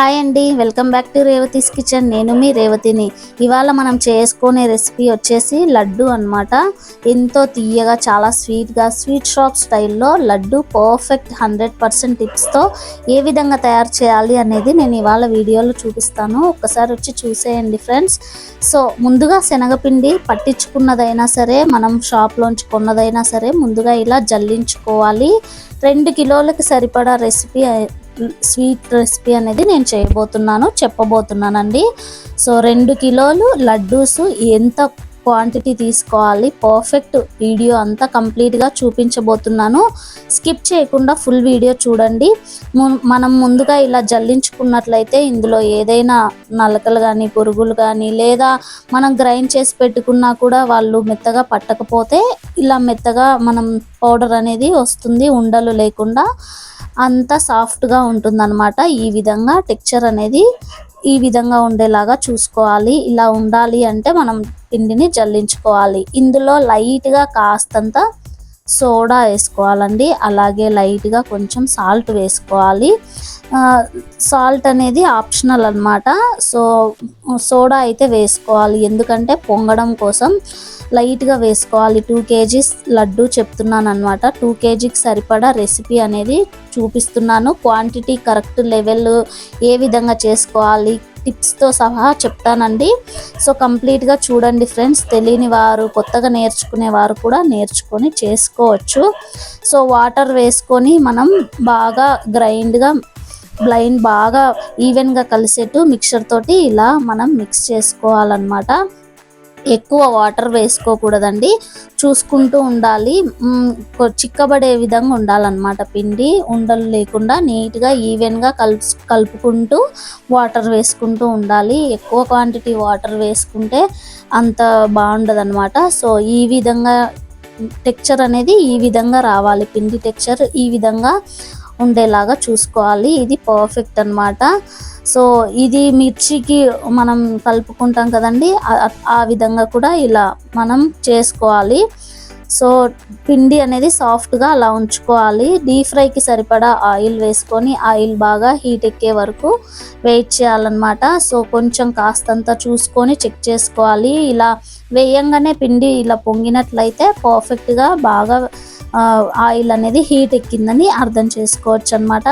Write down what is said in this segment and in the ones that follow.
Hi అండి. Welcome back to Revathi's kitchen. నేను మీ రేవతిని. ఇవాళ మనం చేసుకునే రెసిపీ వచ్చేసి లడ్డు అన్నమాట. ఎంతో తీయగా చాలా స్వీట్గా స్వీట్ షాప్ స్టైల్లో లడ్డు పర్ఫెక్ట్ హండ్రెడ్ పర్సెంట్ టిప్స్తో ఏ విధంగా తయారు చేయాలి అనేది నేను ఇవాళ వీడియోలో చూపిస్తాను. ఒక్కసారి వచ్చి చూసేయండి ఫ్రెండ్స్. సో ముందుగా శనగపిండి పట్టించుకున్నదైనా సరే మనం షాప్లోంచి కొన్నదైనా సరే ముందుగా ఇలా జల్లించుకోవాలి. రెండు కిలోలకు సరిపడా రెసిపీ స్వీట్ రెసిపీ అనేది నేను చేయబోతున్నాను చెప్పబోతున్నానండి. సో రెండు కిలోలు లడ్డూస్ ఎంత క్వాంటిటీ తీసుకోవాలి పర్ఫెక్ట్ వీడియో అంతా కంప్లీట్గా చూపించబోతున్నాను. స్కిప్ చేయకుండా ఫుల్ వీడియో చూడండి. ము- మనం ముందుగా ఇలా జల్లించుకున్నట్లయితే ఇందులో ఏదైనా నలకలు కానీ పురుగులు కానీ లేదా మనం గ్రైండ్ చేసి పెట్టుకున్నా కూడా వాళ్ళు మెత్తగా పట్టకపోతే ఇలా మెత్తగా మనం పౌడర్ అనేది వస్తుంది ఉండలు లేకుండా. అంత సాఫ్ట్గా ఉంటుందన్నమాట. ఈ విధంగా టెక్చర్ అనేది ఈ విధంగా ఉండేలాగా చూసుకోవాలి. ఇలా ఉండాలి అంటే మనం పిండిని జల్లించుకోవాలి. ఇందులో లైట్గా కాస్తంత సోడా వేసుకోవాలండి. అలాగే లైట్గా కొంచెం సాల్ట్ వేసుకోవాలి. సాల్ట్ అనేది ఆప్షనల్ అన్నమాట. సో సోడా అయితే వేసుకోవాలి. ఎందుకంటే పొంగడం కోసం లైట్గా వేసుకోవాలి. టూ కేజీస్ లడ్డు చెప్తున్నాను అనమాట టూ కేజీకి సరిపడా రెసిపీ అనేది చూపిస్తున్నాను. క్వాంటిటీ కరెక్ట్ లెవెల్ ఏ విధంగా చేసుకోవాలి టిప్స్తో సహా చెప్తానండి. సో కంప్లీట్గా చూడండి ఫ్రెండ్స్. తెలియని వారు కొత్తగా నేర్చుకునే వారు కూడా నేర్చుకొని చేసుకోవచ్చు. సో వాటర్ వేసుకొని మనం బాగా గ్రైండ్గా బ్లైండ్ బాగా ఈవెన్గా కలిసేట్టు మిక్చర్ తోటి ఇలా మనం మిక్స్ చేసుకోవాలన్నమాట. ఎక్కువ వాటర్ వేసుకోకూడదండి. చూసుకుంటూ ఉండాలి. కొ- చిక్కబడే విధంగా ఉండాలన్నమాట పిండి. ఉండలు లేకుండా నీట్గా ఈవెన్గా కలుపు కలుపుకుంటూ వాటర్ వేసుకుంటూ ఉండాలి. ఎక్కువ క్వాంటిటీ వాటర్ వేసుకుంటే అంత బాగుండదు అనమాట సో ఈ విధంగా టెక్చర్ అనేది ఈ విధంగా రావాలి. పిండి టెక్చర్ ఈ విధంగా ఉండేలాగా చూసుకోవాలి. ఇది పర్ఫెక్ట్ అన్నమాట. సో ఇది మిర్చికి మనం కలుపుకుంటాం కదండి. ఆ- విధంగా కూడా ఇలా మనం చేసుకోవాలి. సో పిండి అనేది సాఫ్ట్గా అలా ఉంచుకోవాలి. డీప్ ఫ్రైకి సరిపడా ఆయిల్ వేసుకొని ఆయిల్ బాగా హీట్ ఎక్కే వరకు వెయిట్ చేయాలన్నమాట. సో కొంచెం కాస్తంత చూసుకొని చెక్ చేసుకోవాలి. ఇలా వేయంగానే పిండి ఇలా పొంగినట్లయితే పర్ఫెక్ట్గా బాగా ఆయిల్ అనేది హీట్ ఎక్కిందని అర్థం చేసుకోవచ్చు అనమాట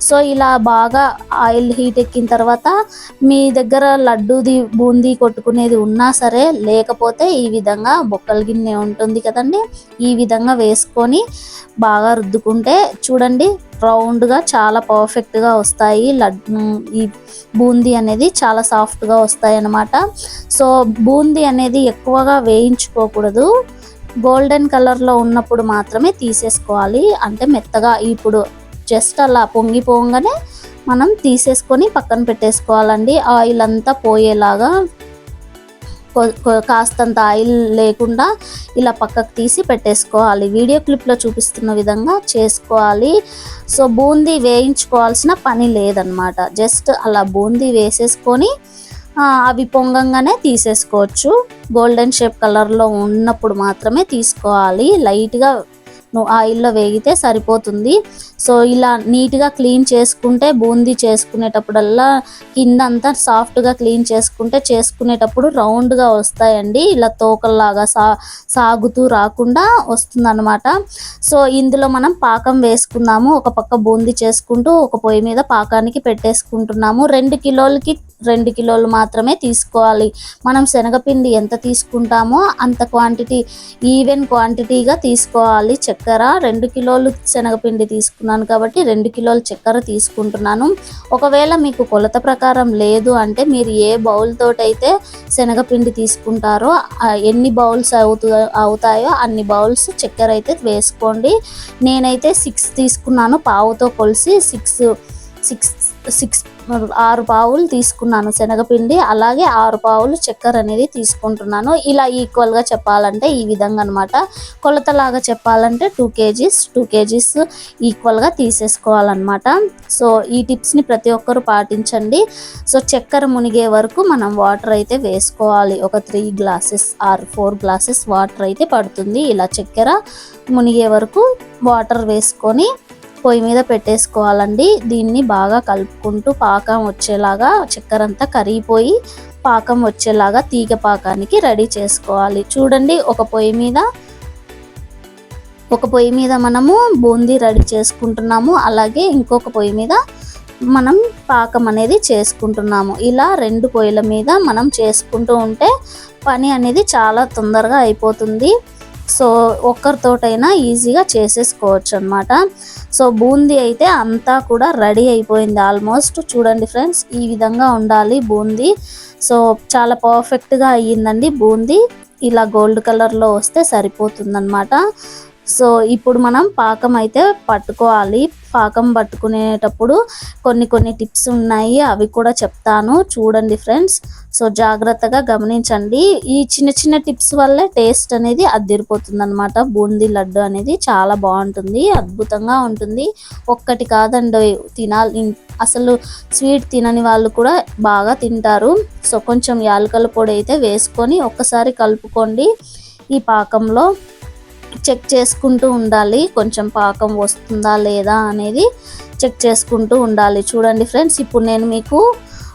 సో ఇలా బాగా ఆయిల్ హీట్ ఎక్కిన తర్వాత మీ దగ్గర లడ్డూది బూందీ కొట్టుకునేది ఉన్నా సరే లేకపోతే ఈ విధంగా బొక్కల గిన్నె ఉంటుంది కదండి ఈ విధంగా వేసుకొని బాగా రుద్దుకుంటే చూడండి రౌండ్గా చాలా పర్ఫెక్ట్గా వస్తాయి. లడ్డు ఈ బూందీ అనేది చాలా సాఫ్ట్గా వస్తాయి అన్నమాట సో బూందీ అనేది ఎక్కువగా వేయించుకోకూడదు. గోల్డెన్ కలర్లో ఉన్నప్పుడు మాత్రమే తీసేసుకోవాలి. అంటే మెత్తగా ఇప్పుడు జస్ట్ అలా పొంగిపోగానే మనం తీసేసుకొని పక్కన పెట్టేసుకోవాలండి. ఆయిల్ అంతా పోయేలాగా కాస్తంత ఆయిల్ లేకుండా ఇలా పక్కకు తీసి పెట్టేసుకోవాలి. వీడియో క్లిప్లో చూపిస్తున్న విధంగా చేసుకోవాలి. సో బూందీ వేయించుకోవాల్సిన పని లేదనమాట. జస్ట్ అలా బూందీ వేసేసుకొని అవి పొంగంగానే తీసేసుకోవచ్చు. గోల్డెన్ షేప్ కలర్లో ఉన్నప్పుడు మాత్రమే తీసుకోవాలి. లైట్గా ఆయిల్లో వేగితే సరిపోతుంది. సో ఇలా నీట్గా క్లీన్ చేసుకుంటే బూందీ చేసుకునేటప్పుడల్లా కింద అంతా సాఫ్ట్గా క్లీన్ చేసుకుంటే చేసుకునేటప్పుడు రౌండ్గా వస్తాయండి. ఇలా తోకల్లాగా సా సాగుతూ రాకుండా వస్తుందన్నమాట. సో ఇందులో మనం పాకం వేసుకున్నాము ఒక పక్క బూందీ చేసుకుంటూ ఒక పొయ్యి మీద పాకానికి పెట్టేసుకుంటున్నాము. రెండు కిలోలకి రెండు కిలోలు మాత్రమే తీసుకోవాలి. మనం శనగపిండి ఎంత తీసుకుంటామో అంత క్వాంటిటీ ఈవెన్ క్వాంటిటీగా తీసుకోవాలి. చక్కెర రెండు కిలోలు శనగపిండి తీసుకున్నాను కాబట్టి రెండు కిలోలు చక్కెర తీసుకుంటున్నాను. ఒకవేళ మీకు కొలత ప్రకారం లేదు అంటే మీరు ఏ బౌల్ తోటైతే శనగపిండి తీసుకుంటారో ఎన్ని బౌల్స్ అవుతు అవుతాయో అన్ని బౌల్స్ చక్కెర అయితే వేసుకోండి. నేనైతే సిక్స్ తీసుకున్నాను పావుతో కొలిసి సిక్స్ సిక్స్ సిక్స్ ఆరు పావులు తీసుకున్నాను శనగపిండి అలాగే ఆరు పావులు చక్కెర అనేది తీసుకుంటున్నాను. ఇలా ఈక్వల్గా చెప్పాలంటే ఈ విధంగా అనమాట కొలతలాగా చెప్పాలంటే టూ కేజీస్ టూ కేజీస్ ఈక్వల్గా తీసేసుకోవాలన్నమాట. సో ఈ టిప్స్ని ప్రతి ఒక్కరు పాటించండి. సో చక్కెర మునిగే వరకు మనం వాటర్ అయితే వేసుకోవాలి. ఒక three glasses or four glasses water అయితే పడుతుంది. ఇలా చక్కెర మునిగే వరకు వాటర్ వేసుకొని పొయ్యి మీద పెట్టేసుకోవాలండి. దీన్ని బాగా కలుపుకుంటూ పాకం వచ్చేలాగా చక్కెర అంతా కరిగిపోయి పాకం వచ్చేలాగా తీగ పాకానికి రెడీ చేసుకోవాలి. చూడండి ఒక పొయ్యి మీద ఒక పొయ్యి మీద మనము బూందీ రెడీ చేసుకుంటున్నాము. అలాగే ఇంకొక పొయ్యి మీద మనం పాకం అనేది చేసుకుంటున్నాము. ఇలా రెండు పొయ్యిల మీద మనం చేసుకుంటూ ఉంటే పని అనేది చాలా తొందరగా అయిపోతుంది. సో ఒక్కరితోటైనా ఈజీగా చేసేసుకోవచ్చు అనమాట సో బూందీ అయితే అంతా కూడా రెడీ అయిపోయింది ఆల్మోస్ట్. చూడండి ఫ్రెండ్స్ ఈ విధంగా ఉండాలి బూందీ. సో చాలా పర్ఫెక్ట్గా అయ్యిందండి బూందీ. ఇలా గోల్డ్ కలర్లో వస్తే సరిపోతుందన్నమాట. సో ఇప్పుడు మనం పాకం అయితే పట్టుకోవాలి. పాకం పట్టుకునేటప్పుడు కొన్ని కొన్ని టిప్స్ ఉన్నాయి. అవి కూడా చెప్తాను. చూడండి ఫ్రెండ్స్. సో జాగ్రత్తగా గమనించండి. ఈ చిన్న చిన్న టిప్స్ వల్లే టేస్ట్ అనేది అద్దరిపోతుంది అనమాట బూందీ లడ్డు అనేది చాలా బాగుంటుంది. అద్భుతంగా ఉంటుంది. ఒక్కటి కాదండి తినాలి. అసలు స్వీట్ తినని వాళ్ళు కూడా బాగా తింటారు. సో కొంచెం యాలకల పొడి అయితే వేసుకొని ఒక్కసారి కలుపుకోండి ఈ పాకంలో. చెక్ చేసుకుంటూ ఉండాలి. కొంచెం పాకం వస్తుందా లేదా అనేది చెక్ చేసుకుంటూ ఉండాలి. చూడండి ఫ్రెండ్స్ ఇప్పుడు నేను మీకు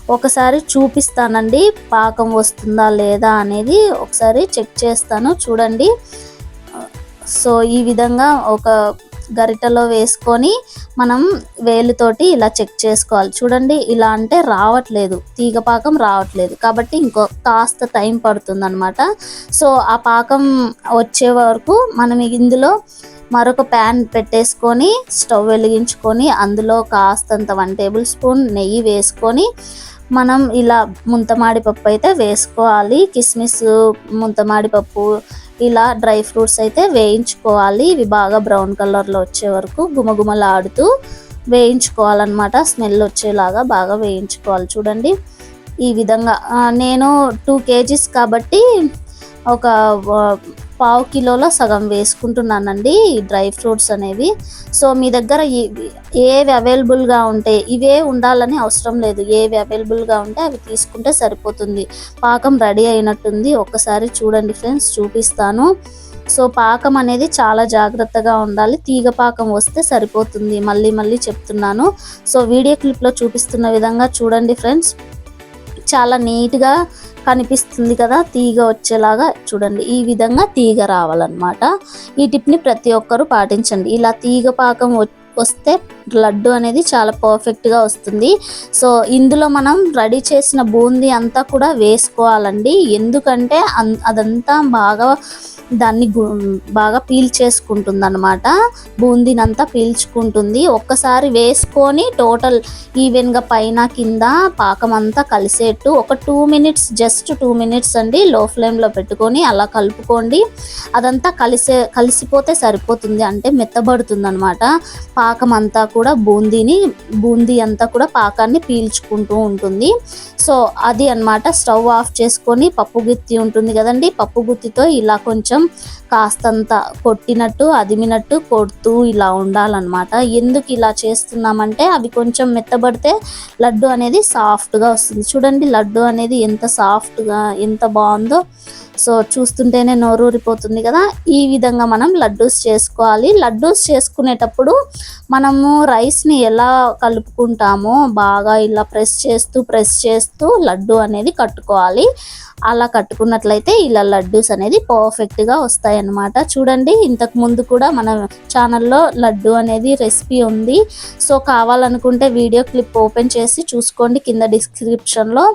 ఒకసారి చూపిస్తానండి. పాకం వస్తుందా లేదా అనేది ఒకసారి చెక్ చేస్తాను. చూడండి. సో ఈ విధంగా ఒక గరిటలో వేసుకొని మనం వేలుతోటి ఇలా చెక్ చేసుకోవాలి. చూడండి ఇలా అంటే రావట్లేదు. తీగ పాకం రావట్లేదు. కాబట్టి ఇంకో కాస్త టైం పడుతుంది అనమాట సో ఆ పాకం వచ్చే వరకు మనం ఇందులో మరొక ప్యాన్ పెట్టేసుకొని స్టవ్ వెలిగించుకొని అందులో కాస్తంత వన్ టేబుల్ స్పూన్ నెయ్యి వేసుకొని మనం ఇలా ముంతమాడి పప్పు అయితే వేసుకోవాలి. కిస్మిస్ ముంతమాడి పప్పు ఇలా డ్రై ఫ్రూట్స్ అయితే వేయించుకోవాలి. ఇవి బాగా బ్రౌన్ కలర్లో వచ్చే వరకు గుమగుమలాడుతూ వేయించుకోవాలన్నమాట. స్మెల్ వచ్చేలాగా బాగా వేయించుకోవాలి. చూడండి. ఈ విధంగా నేను టూ కేజీస్ కాబట్టి ఒక పావు కిలోలో సగం వేసుకుంటున్నానండి డ్రై ఫ్రూట్స్ అనేవి. సో మీ దగ్గర ఏవి అవైలబుల్గా ఉంటే ఇవే ఉండాలని అవసరం లేదు. ఏవి అవైలబుల్గా ఉంటే అవి తీసుకుంటే సరిపోతుంది. పాకం రెడీ అయినట్టుంది. ఒక్కసారి చూడండి ఫ్రెండ్స్ చూపిస్తాను. సో పాకం అనేది చాలా జాగ్రత్తగా ఉండాలి. తీగ పాకం వస్తే సరిపోతుంది. మళ్ళీ మళ్ళీ చెప్తున్నాను. సో వీడియో క్లిప్లో చూపిస్తున్న విధంగా చూడండి ఫ్రెండ్స్. చాలా నీట్గా కనిపిస్తుంది కదా తీగ వచ్చేలాగా చూడండి. ఈ విధంగా తీగ రావాలన్నమాట. ఈ టిప్ని ప్రతి ఒక్కరూ పాటించండి. ఇలా తీగ పాకం వస్తే లడ్డు అనేది చాలా పర్ఫెక్ట్గా వస్తుంది. సో ఇందులో మనం రెడీ చేసిన బూందీ అంతా కూడా వేసుకోవాలండి. ఎందుకంటే అదంతా బాగా దాన్ని బాగా పీల్ చేసుకుంటుంది అనమాట బూందీనంతా పీల్చుకుంటుంది. ఒక్కసారి వేసుకొని టోటల్ ఈవెన్గా పైన కింద పాకం అంతా కలిసేట్టు ఒక two minutes just two minutes అండి లో ఫ్లేమ్లో పెట్టుకొని అలా కలుపుకోండి. అదంతా కలిసే కలిసిపోతే సరిపోతుంది. అంటే మెత్తబడుతుంది అనమాట పాకం అంతా కూడా బూందీని బూందీ అంతా కూడా పాకాన్ని పీల్చుకుంటూ ఉంటుంది. సో అది అనమాట స్టవ్ ఆఫ్ చేసుకొని పప్పు గుత్తి ఉంటుంది కదండి. పప్పు గుత్తితో ఇలా కొంచెం కొంచెం కాస్తంత కొట్టినట్టు అదిమినట్టు కొడుతూ ఇలా ఉండాలన్నమాట. ఎందుకు ఇలా చేస్తున్నామంటే అవి కొంచెం మెత్తబడితే లడ్డు అనేది సాఫ్ట్గా వస్తుంది. చూడండి లడ్డు అనేది ఎంత సాఫ్ట్గా ఎంత బాగుందో. సో చూస్తుంటేనే నోరూరిపోతుంది కదా. ఈ విధంగా మనం లడ్డూస్ చేసుకోవాలి. లడ్డూస్ చేసుకునేటప్పుడు మనము రైస్ని ఎలా కలుపుకుంటామో బాగా ఇలా ప్రెస్ చేస్తూ ప్రెస్ చేస్తూ లడ్డు అనేది కట్టుకోవాలి. అలా కట్టుకున్నట్లయితే ఇలా లడ్డూస్ అనేది పర్ఫెక్ట్గా వస్తాయి అన్నమాట. చూడండి ఇంతకు ముందు కూడా మన ఛానల్లో లడ్డు అనేది రెసిపీ ఉంది. సో కావాలనుకుంటే వీడియో క్లిప్ ఓపెన్ చేసి చూసుకోండి. కింద డిస్క్రిప్షన్లో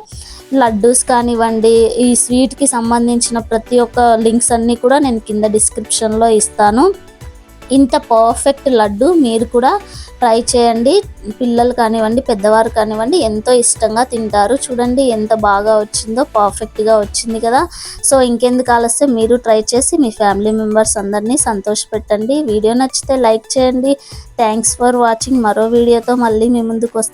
లడ్డూస్ కానివ్వండి ఈ స్వీట్కి సంబంధించిన ప్రతి ఒక్క లింక్స్ అన్నీ కూడా నేను కింద డిస్క్రిప్షన్లో ఇస్తాను. ఇంత పర్ఫెక్ట్ లడ్డు మీరు కూడా ట్రై చేయండి. పిల్లలు కానివ్వండి పెద్దవారు కానివ్వండి ఎంతో ఇష్టంగా తింటారు. చూడండి ఎంత బాగా వచ్చిందో పర్ఫెక్ట్గా వచ్చింది కదా. సో ఇంకెందుకు ఆలస్యం? మీరు ట్రై చేసి మీ ఫ్యామిలీ మెంబర్స్ అందరినీ సంతోషపెట్టండి. వీడియో నచ్చితే లైక్ చేయండి. థ్యాంక్స్ ఫర్ వాచింగ్ మరో వీడియోతో మళ్ళీ మీ ముందుకు వస్తాను